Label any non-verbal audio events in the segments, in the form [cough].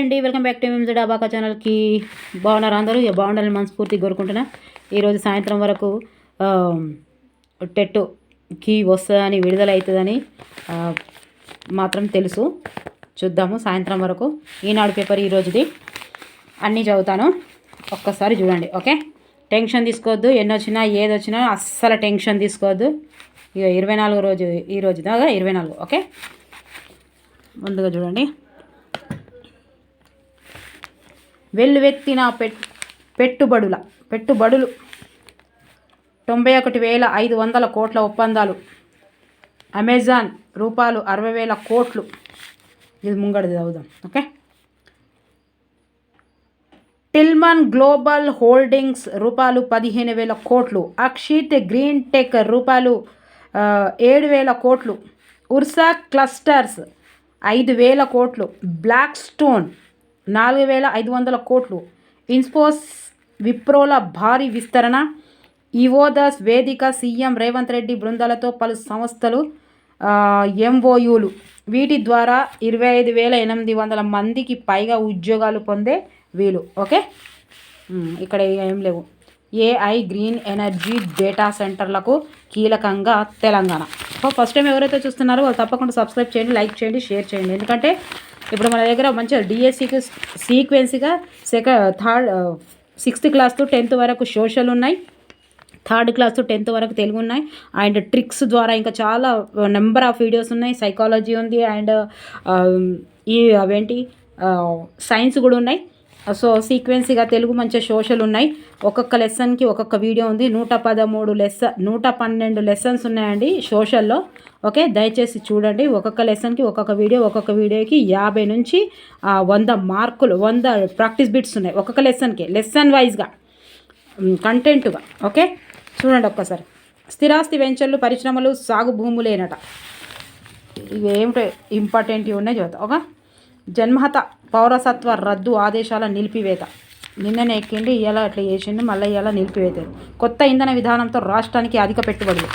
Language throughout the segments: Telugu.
అండి. వెల్కమ్ బ్యాక్ టు ఎంఎంజెడ్ అబాకా ఛానల్కి బాగున్నారు అందరూ? ఇక బాగుండాలని మనస్ఫూర్తిగా కోరుకుంటున్నా. ఈరోజు సాయంత్రం వరకు టెట్టుకి వస్తుందని విడుదల అవుతుందని మాత్రం తెలుసు. చూద్దాము సాయంత్రం వరకు. ఈనాడు పేపర్ ఈరోజుది. అన్నీ చదువుతాను. ఒక్కసారి చూడండి ఓకే? టెన్షన్ తీసుకోవద్దు. ఎన్ని వచ్చినా ఏది వచ్చినా అస్సలు టెన్షన్ తీసుకోవద్దు. ఇక ఇరవై నాలుగు రోజు ఈ రోజు దాకా ఇరవై నాలుగు ఓకే? ముందుగా చూడండి. వెల్లువెత్తిన పెట్ పెట్టుబడుల పెట్టుబడులు. తొంభై ఒకటి వేల ఐదు వందల కోట్ల ఒప్పందాలు. అమెజాన్ రూపాయలు అరవై వేల కోట్లు. ఇది ముంగడిది చదువుదాం ఓకే? టిల్మన్ గ్లోబల్ హోల్డింగ్స్ రూపాయలు పదిహేను వేల కోట్లు. అక్షిత్ గ్రీన్ టెక్ రూపాయలు ఏడు వేల కోట్లు. ఉర్సా క్లస్టర్స్ ఐదు వేల కోట్లు. బ్లాక్ స్టోన్ నాలుగు వేల ఐదు వందల కోట్లు. ఇన్స్పోస్ విప్రోల భారీ విస్తరణ. ఇవోదస్ వేదిక సీఎం రేవంత్ రెడ్డి బృందాలతో పలు సంస్థలు ఎంఓయూలు. వీటి ద్వారా ఇరవై ఐదు వేల ఎనిమిది వందల మందికి పైగా ఉద్యోగాలు పొందే వీలు. ఓకే? ఇక్కడ ఏం లేవు. ఏఐ గ్రీన్ ఎనర్జీ డేటా సెంటర్లకు కీలకంగా తెలంగాణ. సో ఫస్ట్ టైం ఎవరైతే చూస్తున్నారో వాళ్ళు తప్పకుండా సబ్స్క్రైబ్ చేయండి లైక్ చేయండి షేర్ చేయండి. ఎందుకంటే ఇప్పుడు మన దగ్గర మంచిగా డిఎస్సికి సీక్వెన్స్గా second third sixth class to tenth వరకు సోషల్ ఉన్నాయి. థర్డ్ క్లాస్ టు టెన్త్ వరకు తెలుగు ఉన్నాయి. అండ్ ట్రిక్స్ ద్వారా ఇంకా చాలా నెంబర్ ఆఫ్ వీడియోస్ ఉన్నాయి. సైకాలజీ ఉంది. అండ్ uh, um, ఈ అవేంటి uh, సైన్స్ కూడా ఉన్నాయి. సో సీక్వెన్స్గా తెలుగు మంచిగా సోషల్ ఉన్నాయి. ఒక్కొక్క లెసన్కి ఒక్కొక్క వీడియో ఉంది. నూట పదమూడు లెసన్ నూట పన్నెండు లెసన్స్ ఉన్నాయండి సోషల్లో ఓకే దయచేసి చూడండి. ఒక్కొక్క లెసన్కి ఒక్కొక్క వీడియో ఒక్కొక్క వీడియోకి యాభై నుంచి వంద మార్కులు వంద ప్రాక్టీస్ బిట్స్ ఉన్నాయి. ఒక్కొక్క లెసన్కి లెసన్ వైజ్గా కంటెంట్గా ఓకే చూడండి ఒక్కసారి. స్థిరాస్తి వెంచర్లు పరిశ్రమలు సాగు భూములేనట. ఇవి ఏమిటో ఇంపార్టెంట్ ఉన్నాయి చూద్దాం. ఒక జన్మహత పౌరసత్వ రద్దు ఆదేశాల నిలిపివేత. నిన్ననే ఎక్కిండి ఇలా అట్లా చేసిండు మళ్ళీ ఇలా నిలిపివేతారు. కొత్త ఇంధన విధానంతో రాష్ట్రానికి అధిక పెట్టుబడులు.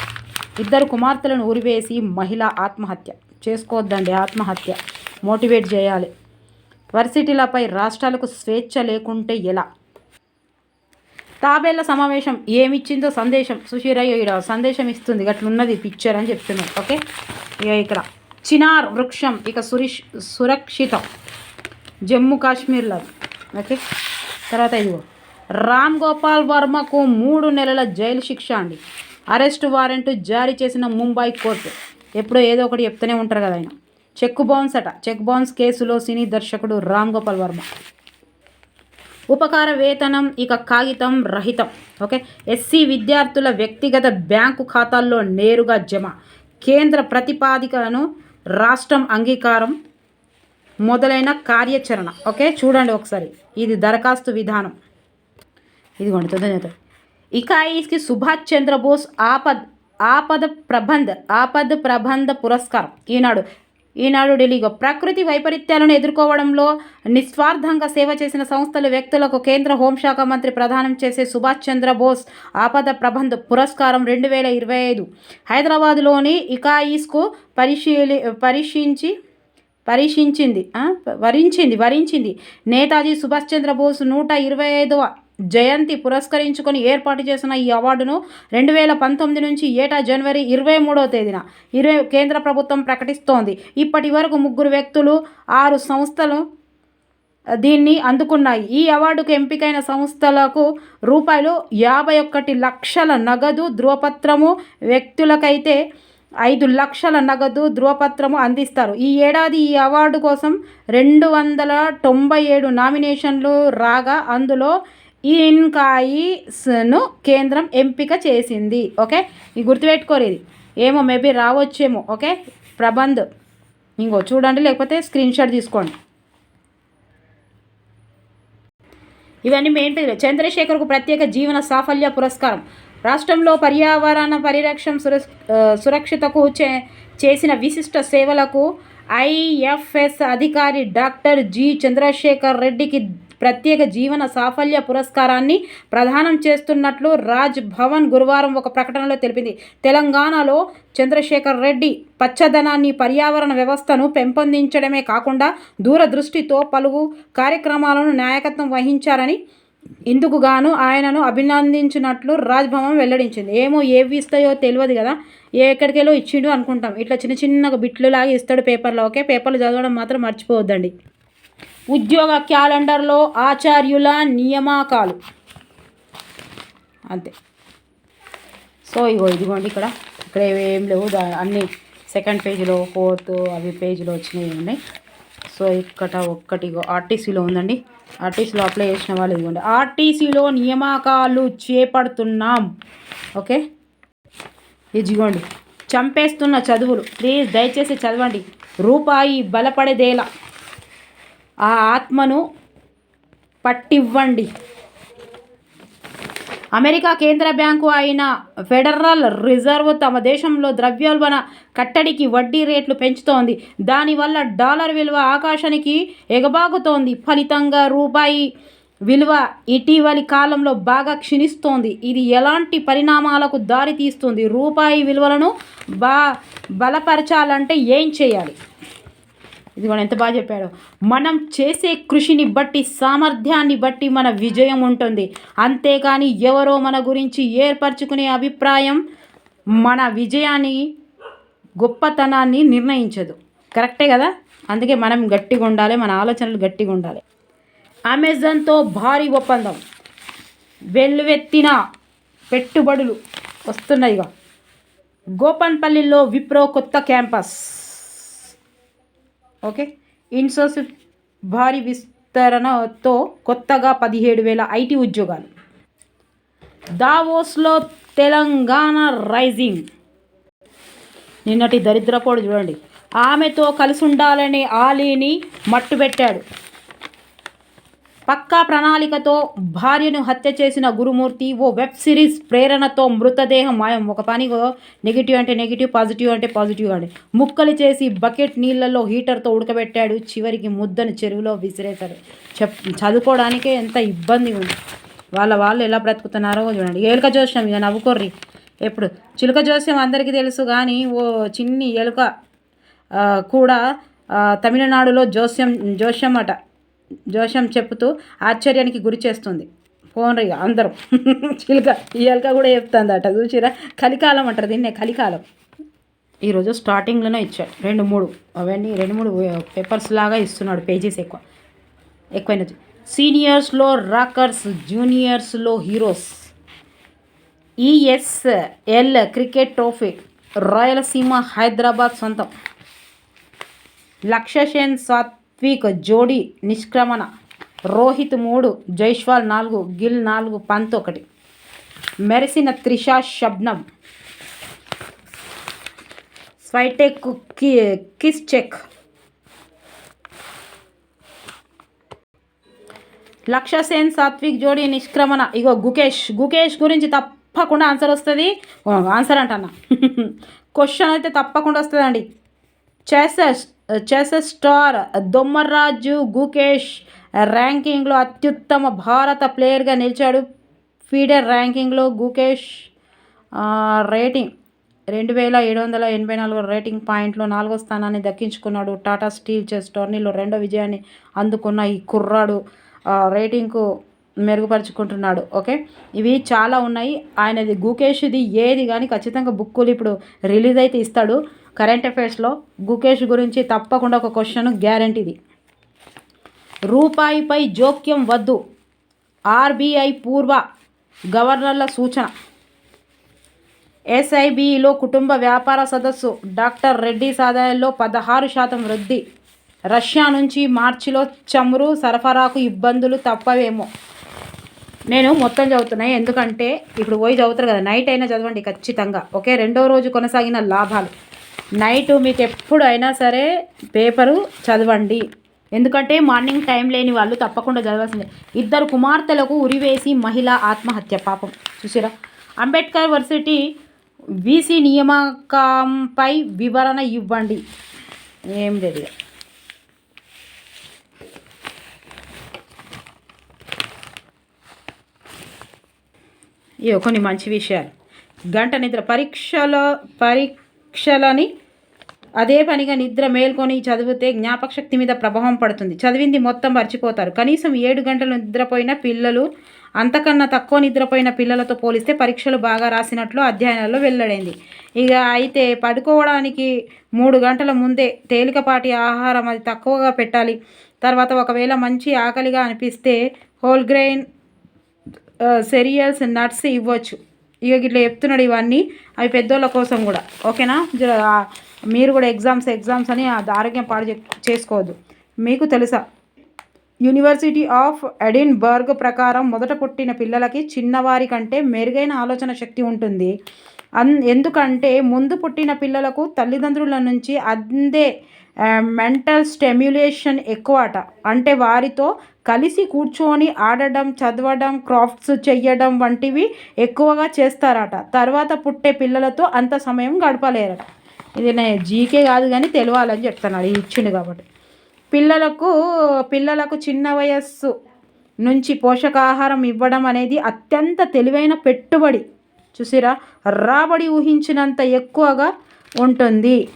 ఇద్దరు కుమార్తెలను ఉరివేసి మహిళ ఆత్మహత్య. చేసుకోవద్దండి ఆత్మహత్య. మోటివేట్ చేయాలి. వర్సిటీలపై రాష్ట్రాలకు స్వేచ్ఛ లేకుంటే ఎలా? తాబేళ్ళ సమావేశం ఏమిచ్చిందో సందేశం. సుశీరయ్య సందేశం ఇస్తుంది. అట్లున్నది పిక్చర్ అని చెప్తున్నాడు. ఓకే? ఇక ఇక్కడ. చినార్ వృక్షం ఇక సురిష్ సురక్షితం. జమ్మూ కాశ్మీర్లో. ఓకే? తర్వాత ఇదిగో. రామ్ గోపాల్ వర్మకు మూడు నెలల జైలు శిక్ష అండి. అరెస్ట్ వారెంట్ జారీ చేసిన ముంబై కోర్టు. ఎప్పుడో ఏదో ఒకటి చెప్తూనే ఉంటారు కదా ఆయన. చెక్ బౌన్స్ అట. చెక్ బౌన్స్ కేసులో సినీ దర్శకుడు రామ్ గోపాల్ వర్మ. ఉపకార వేతనం ఇక కాగితం రహితం. ఓకే? ఎస్సీ విద్యార్థుల వ్యక్తిగత బ్యాంకు ఖాతాల్లో నేరుగా జమ. కేంద్ర ప్రతిపాదికలను రాష్ట్రం అంగీకారం మొదలైన కార్యాచరణ. ఓకే? చూడండి ఒకసారి. ఇది దరఖాస్తు విధానం. ఇదిగోండి తొందర ఇక ఇకాయిస్కి సుభాష్ చంద్రబోస్ ఆపద్ ఆపద ప్రబంధ ఆపద ప్రబంధ పురస్కారం. ఈనాడు ఈనాడు ఢిల్లీగో ప్రకృతి వైపరీత్యాలను ఎదుర్కోవడంలో నిస్వార్థంగా సేవ చేసిన సంస్థలు వ్యక్తులకు కేంద్ర హోంశాఖ మంత్రి ప్రదానం చేసే సుభాష్ చంద్రబోస్ ఆపద ప్రబంధ పురస్కారం రెండు వేల ఇరవై ఐదు. హైదరాబాద్లోని ఇకాయిస్కు పరిశీలి పరీక్షించి పరీక్షించింది వరించింది వరించింది. నేతాజీ సుభాష్ చంద్రబోస్ నూట ఇరవై ఐదవ జయంతి పురస్కరించుకొని ఏర్పాటు చేసిన ఈ అవార్డును రెండు వేల పంతొమ్మిది నుంచి ఏటా జనవరి ఇరవై మూడవ తేదీన ఇరవై కేంద్ర ప్రభుత్వం ప్రకటిస్తోంది. ఇప్పటి వరకు ముగ్గురు వ్యక్తులు ఆరు సంస్థలు దీన్ని అందుకున్నాయి. ఈ అవార్డుకు ఎంపికైన సంస్థలకు రూపాయలు యాభై ఒక్కటి లక్షల నగదు ధృవపత్రము వ్యక్తులకైతే ఐదు లక్షల నగదు ధృవపత్రము అందిస్తారు. ఈ ఏడాది ఈ అవార్డు కోసం రెండు వందల తొంభై ఏడు నామినేషన్లు రాగా అందులో ఇన్కాయిస్ను కేంద్రం ఎంపిక చేసింది. ఓకే? ఈ గుర్తుపెట్టుకోరు ఇది. ఏమో మేబీ రావచ్చేమో. ఓకే? ప్రబంధ్ ఇంకో చూడండి లేకపోతే స్క్రీన్ షాట్ తీసుకోండి. ఇవన్నీ మెయిన్ పేజీలు చంద్రశేఖర్కు ప్రత్యేక జీవన సాఫల్య పురస్కారం. రాష్ట్రంలో పర్యావరణ పరిరక్షణ సుర సురక్షితకు చే చేసిన విశిష్ట సేవలకు ఐఎఫ్ఎస్ అధికారి డాక్టర్ జి చంద్రశేఖర్ రెడ్డికి ప్రత్యేక జీవన సాఫల్య పురస్కారాన్ని ప్రదానం చేస్తున్నట్లు రాజ్ భవన్ గురువారం ఒక ప్రకటనలో తెలిపింది. తెలంగాణలో చంద్రశేఖర్ రెడ్డి పచ్చదనాన్ని పర్యావరణ వ్యవస్థను పెంపొందించడమే కాకుండా దూరదృష్టితో పలువు కార్యక్రమాలను నాయకత్వం వహించారని ఇందుకు గాను ఆయనను అభినందించినట్లు రాజ్భవన్ వెల్లడించింది. ఏమో ఏవి ఇస్తాయో తెలియదు కదా. ఏ ఎక్కడికెళ్ళో ఇచ్చిండు అనుకుంటాం. ఇట్లా చిన్న చిన్నగా బిట్లు లాగా ఇస్తాడు పేపర్లో. ఓకే పేపర్లు చదవడం మాత్రం మర్చిపోవద్దండి. ఉద్యోగ క్యాలెండర్లో ఆచార్యుల నియామకాలు. అంతే. సో ఇగో ఇదిగోండి ఇక్కడ. ఇక్కడ ఏం లేవు. దా అన్ని సెకండ్ పేజీలో ఫోర్త్ అవి పేజీలో వచ్చినవి ఉన్నాయి. సో ఇక్కడ ఒక్కటి ఆర్టీసీలో ఉందండి. ఆర్టీసీలో అప్లై చేసిన వాళ్ళు ఇదిగోండి. ఆర్టీసీలో నియామకాలు చేపడుతున్నాం. ఓకే? ఇదిగోండి. చంపేస్తున్న చదువులు. ప్లీజ్ దయచేసి చదవండి. రూపాయి బలపడేదేలా. ఆ ఆత్మను పట్టివ్వండి. అమెరికా కేంద్ర బ్యాంకు అయిన ఫెడరల్ రిజర్వ్ తమ దేశంలో ద్రవ్యోల్బణ కట్టడికి వడ్డీ రేట్లు పెంచుతోంది. దానివల్ల డాలర్ విలువ ఆకాశానికి ఎగబాగుతోంది. ఫలితంగా రూపాయి విలువ ఇటీవలి కాలంలో బాగా క్షీణిస్తోంది. ఇది ఎలాంటి పరిణామాలకు దారి తీస్తుంది? రూపాయి విలువలను బా బలపరచాలంటే ఏం చేయాలి? ఇది కూడా ఎంత బాగా చెప్పాడు. మనం చేసే కృషిని బట్టి సామర్థ్యాన్ని బట్టి మన విజయం ఉంటుంది. అంతేకాని ఎవరో మన గురించి ఏర్పరచుకునే అభిప్రాయం మన విజయాన్ని గొప్పతనాన్ని నిర్ణయించదు. కరెక్టే కదా? అందుకే మనం గట్టిగా ఉండాలి మన ఆలోచనలు గట్టిగా ఉండాలి. అమెజాన్తో భారీ ఒప్పందం. వెల్లువెత్తిన పెట్టుబడులు వస్తున్నాయిగా. గోపన్పల్లిలో విప్రో కొత్త క్యాంపస్. ఓకే? ఇన్సోసిస్ భారీ విస్తరణతో కొత్తగా పదిహేడు వేల ఐటీ ఉద్యోగాలు. దావోస్లో తెలంగాణ రైజింగ్. నిన్నటి దరిద్రపోడు చూడండి. ఆమెతో కలిసి ఉండాలని ఆలీని మట్టుబెట్టాడు. పక్కా ప్రణాళికతో భార్యను హత్య చేసిన గురుమూర్తి ఓ వెబ్ సిరీస్ ప్రేరణతో మృతదేహం మాయం. ఒక పని నెగిటివ్ అంటే నెగిటివ్ పాజిటివ్ అంటే పాజిటివ్ అంటే ముక్కలు చేసి బకెట్ నీళ్ళల్లో హీటర్తో ఉడకబెట్టాడు. చివరికి ముద్దను చెరువులో విసిరేశాడు చెప్ చదువుకోవడానికే ఎంత ఇబ్బంది ఉంది. వాళ్ళ వాళ్ళు ఎలా బ్రతుకుతున్నారో చూడండి. ఏలుక జోస్యం ఇక నవ్వుకోర్రి. ఎప్పుడు? చిలుక జోస్యం అందరికీ తెలుసు కానీ ఓ చిన్ని ఎలుక కూడా తమిళనాడులో జోస్యం జోస్యం అట జోషం చెప్తూ ఆశ్చర్యానికి గురి చేస్తుంది. ఫోన్ ఇక అందరం. [laughs] చిలుక ఈ కూడా చెప్తుందట చూసిరా? కలికాలం అంటారు దీన్నే కలికాలం. ఈరోజు స్టార్టింగ్లోనే ఇచ్చాడు. రెండు మూడు అవన్నీ రెండు మూడు పేపర్స్ లాగా ఇస్తున్నాడు పేజెస్ ఎక్కువ. ఎక్కువైన సీనియర్స్లో rockers జూనియర్స్లో heroes. ESL cricket trophy Rayalaseema Hyderabad సొంతం. లక్ష్యసేన్ సాత్విక్ జోడీ నిష్క్రమణ రోహిత్ మూడు జైష్వాల్ నాలుగు గిల్ నాలుగు పంత్ ఒకటి. మెరిసిన త్రిషా షబ్నం స్వైటెక్కి కిస్ చెక్. లక్ష్యసేన్ సాత్విక్ జోడీ నిష్క్రమణ. ఇగో గుకేష్. గుకేష్ గురించి తప్పకుండా ఆన్సర్ వస్తుంది. ఆన్సర్ అంటన్నా. [laughs] క్వశ్చన్ అయితే తప్పకుండా వస్తుందండి. చేసెస్ చెస్ స్టార్ దొమ్మర్రాజు గుకేష్ ర్యాంకింగ్లో అత్యుత్తమ భారత ప్లేయర్గా నిలిచాడు. ఫీడర్ ర్యాంకింగ్లో గుకేష్ రేటింగ్ రెండు వేల ఏడు వందల ఎనభై నాలుగు రేటింగ్ పాయింట్లో నాలుగో స్థానాన్ని దక్కించుకున్నాడు. టాటా స్టీల్ చెస్ టోర్నీలో రెండో విజయాన్ని అందుకున్న ఈ కుర్రాడు రేటింగ్కు మెరుగుపరుచుకుంటున్నాడు. ఓకే? ఇవి చాలా ఉన్నాయి. ఆయనది గుకేష్ది ఏది కానీ ఖచ్చితంగా బుక్కులు ఇప్పుడు రిలీజ్ అయితే ఇస్తాడు. కరెంట్ అఫైర్స్లో గుకేష్ గురించి తప్పకుండా ఒక క్వశ్చన్ గ్యారంటీది. రూపాయిపై జోక్యం వద్దు. ఆర్బీఐ పూర్వ గవర్నర్ల సూచన. ఎస్ఐబిలో కుటుంబ వ్యాపార సదస్సు. డాక్టర్ రెడ్డి ఆదాయంలో పదహారు శాతం వృద్ధి. రష్యా నుంచి మార్చిలో చమురు సరఫరాకు ఇబ్బందులు తప్పవేమో. నేను మొత్తం చదువుతున్నాయి. ఎందుకంటే ఇప్పుడు పోయి చదువుతారు కదా. నైట్ అయినా చదవండి ఖచ్చితంగా. ఓకే? రెండో రోజు కొనసాగిన లాభాలు. నైట్ మీకు ఎప్పుడైనా సరే పేపరు చదవండి. ఎందుకంటే మార్నింగ్ టైం లేని వాళ్ళు తప్పకుండా చదవాల్సిందే. ఇద్దరు కుమార్తెలకు ఉరివేసి మహిళ ఆత్మహత్య పాపం. చూసిరా? అంబేద్కర్ వర్సిటీ బీసీ నియామకంపై వివరణ ఇవ్వండి. ఏం లేదు ఇవి కొన్ని మంచి విషయాలు. గంట నిద్ర పరీక్షలో పరీక్ష పరీక్షలని అదే పనిగా నిద్ర మేల్కొని చదివితే జ్ఞాపకశక్తి మీద ప్రభావం పడుతుంది. చదివింది మొత్తం మర్చిపోతారు. కనీసం ఏడు గంటలు నిద్రపోయిన పిల్లలు అంతకన్నా తక్కువ నిద్రపోయిన పిల్లలతో పోలిస్తే పరీక్షలు బాగా రాసినట్లు అధ్యయనాల్లో వెల్లడైంది. ఇక అయితే పడుకోవడానికి మూడు గంటల ముందే తేలికపాటి ఆహారం అది తక్కువగా పెట్టాలి. తర్వాత ఒకవేళ మంచి ఆకలిగా అనిపిస్తే హోల్ గ్రెయిన్ సెరియల్స్ నట్స్ ఇవ్వచ్చు. ఇక ఇట్లా చెప్తున్నాడు ఇవన్నీ అవి పెద్దోళ్ళ కోసం కూడా. ఓకేనా? మీరు కూడా ఎగ్జామ్స్ ఎగ్జామ్స్ అని అది ఆరోగ్యం పాడు చే- చేసుకోవద్దు. మీకు తెలుసా? యూనివర్సిటీ ఆఫ్ ఎడిన్బర్గ్ ప్రకారం మొదట పుట్టిన పిల్లలకి చిన్నవారి కంటే మెరుగైన ఆలోచన శక్తి ఉంటుంది. అన్ ఎందుకంటే ముందు పుట్టిన పిల్లలకు తల్లిదండ్రుల నుంచి అందే మెంటల్ స్టెమ్యులేషన్ ఎక్కువ అట అంటే వారితో కలిసి కూర్చొని ఆడడం చదవడం క్రాఫ్ట్స్ చెయ్యడం వంటివి ఎక్కువగా చేస్తారట. తర్వాత పుట్టే పిల్లలతో అంత సమయం గడపలేరట. ఇది నేను జీకే కాదు కానీ తెలియాలని చెప్తున్నాడు ఇది ఇచ్చిండు కాబట్టి. పిల్లలకు పిల్లలకు చిన్న వయస్సు నుంచి పోషకాహారం ఇవ్వడం అనేది అత్యంత తెలివైన పెట్టుబడి. చూసిరా? రాబడి ఊహించినంత ఎక్కువగా ఉంటుంది.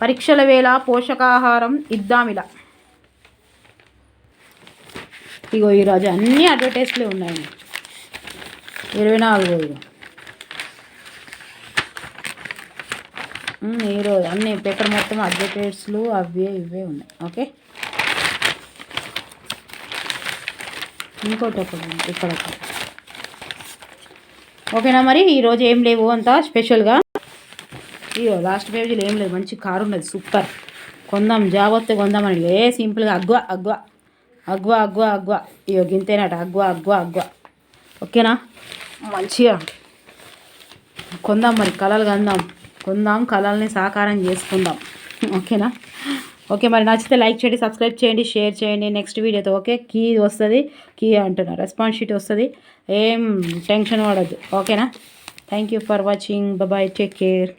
పరీక్షల వేళ పోషకాహారం ఇద్దామిలా. ఇగో ఈరోజు అన్ని అడ్వర్టైజ్లే ఉన్నాయి ఇరవై నాలుగు రోజులు. ఈరోజు అన్ని పేపర్ మొత్తం అడ్వర్టైజ్లు అవే ఇవే ఉన్నాయి. ఓకే? ఇంకోటి ఒకటి ఇక్కడ ఓకేనా మరి? ఈరోజు ఏం లేవు అంతా స్పెషల్గా. ఇయో లాస్ట్ పేజీలో ఏం లేదు. మంచి కారు ఉన్నది. సూపర్ కొందాం జాబ్ వస్తే కొందామని ఏ సింపుల్గా అగ్వా అగ్వా అగ్వా అగ్వా అగ్వా ఇయో గింతేనట. అగ్వా అగ్వా అగ్వా ఓకేనా? మంచిగా కొందాం మరి కళలు కందాం. కొందాం కళల్ని సాకారం చేసుకుందాం. ఓకేనా? ఓకే మరి నచ్చితే లైక్ చేయండి సబ్స్క్రైబ్ చేయండి షేర్ చేయండి. నెక్స్ట్ వీడియోతో ఓకే? కీ వస్తుంది? కీ అంటున్నా. రెస్పాన్స్ షీట్ వస్తుంది? ఏం టెన్షన్ పడద్దు. ఓకేనా? Thank you for watching bye take care